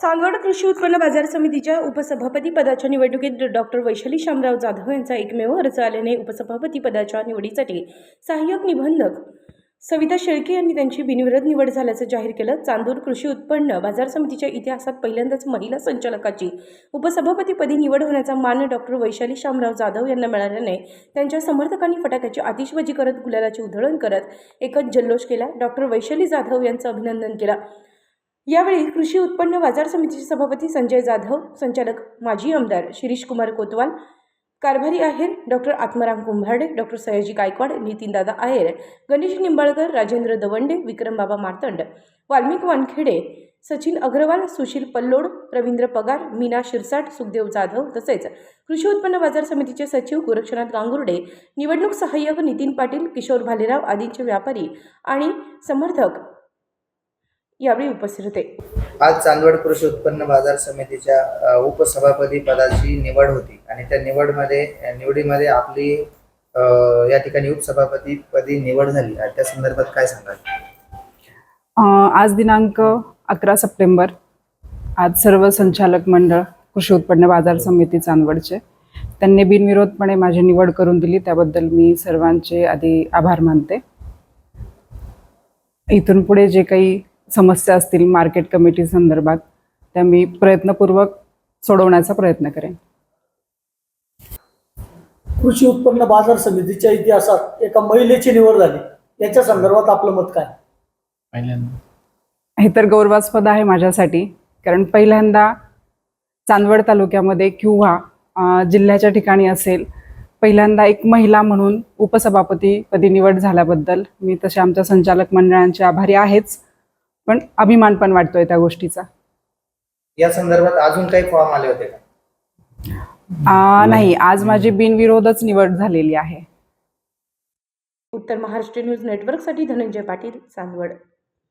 चांदवड कृषी उत्पन्न बाजार समितीच्या उपसभापती पदाच्या निवडणुकीत डॉक्टर वैशाली शामराव जाधव यांचा एकमेव अर्ज आल्याने उपसभापती पदाच्या निवडीसाठी सहाय्यक निबंधक सविता शेळके यांनी त्यांची बिनविरोध निवड झाल्याचं जाहीर केलं. चांदूर कृषी उत्पन्न बाजार समितीच्या इतिहासात पहिल्यांदाच महिला संचालकाची उपसभापतीपदी निवड होण्याचा मान डॉक्टर वैशाली शामराव जाधव यांना मिळाल्याने त्यांच्या समर्थकांनी फटाक्याची आतिषबाजी करत गुलालाची उधळण करत एकच जल्लोष केला. डॉक्टर वैशाली जाधव यांचं अभिनंदन केलं. यावेळी कृषी उत्पन्न बाजार समितीचे सभापती संजय जाधव संचालक माजी आमदार शिरीष कुमार कोतवाल कारभारी आहेर डॉक्टर आत्माराम कुंभारडे डॉक्टर सयाजी गायकवाड नितीनदादा आहेर गणेश निंबाळकर राजेंद्र दवंडे विक्रमबाबा मार्तंड वाल्मिक वानखेडे सचिन अग्रवाल सुशील पल्लोड रवींद्र पगार मीना शिरसाट सुखदेव जाधव तसेच कृषी उत्पन्न बाजार समितीचे सचिव गोरक्षनाथ गांगुर्डे निवडणूक सहाय्यक नितीन पाटील किशोर भालेराव आदींचे व्यापारी आणि समर्थक यावेळी उपस्थित होते. आज चांदवड कृषी उत्पन्न बाजार समितीच्या अ, उपसभापती पदाची निवड होती आणि त्या निवडमध्ये निवडीमध्ये आपली अ, या ठिकाणी उपसभापती पदी निवड झाली. आणि त्या संदर्भात काय सांगाल? अ, आज दिनांक अकरा सप्टेंबर आज सर्व संचालक मंडळ कृषी उत्पन्न बाजार समिती चांदवडचे त्यांनी बिनविरोधपणे माझी निवड करून दिली. त्याबद्दल मी सर्वांचे आधी आभार मानते. इथून पुढे जे काही समस्या असतील मार्केट कमिटी संदर्भात त्या मी प्रयत्नपूर्वक सोडवण्याचा प्रयत्न करेन. कृषी उत्पन्न बाजार समितीच्या इतिहासात एका महिलेची निवड झाली. याच्या संदर्भात आपलं मत काय? हे तर गौरवास्पद आहे माझ्यासाठी कारण पहिल्यांदा चांदवड तालुक्यामध्ये किंवा जिल्ह्याच्या ठिकाणी असेल पहिल्यांदा एक महिला म्हणून उपसभापतीपदी निवड झाल्याबद्दल मी तसे आमच्या संचालक मंडळांचे आभारी आहेच. पण अभिमान पण वाटतोय त्या गोष्टीचा. या संदर्भात अजून काही फॉर्म आले होते का? अ, नाही आज माझी बिनविरोधच निवड झालेली आहे. उत्तर महाराष्ट्र न्यूज नेटवर्कसाठी धनंजय पाटील चांदवड.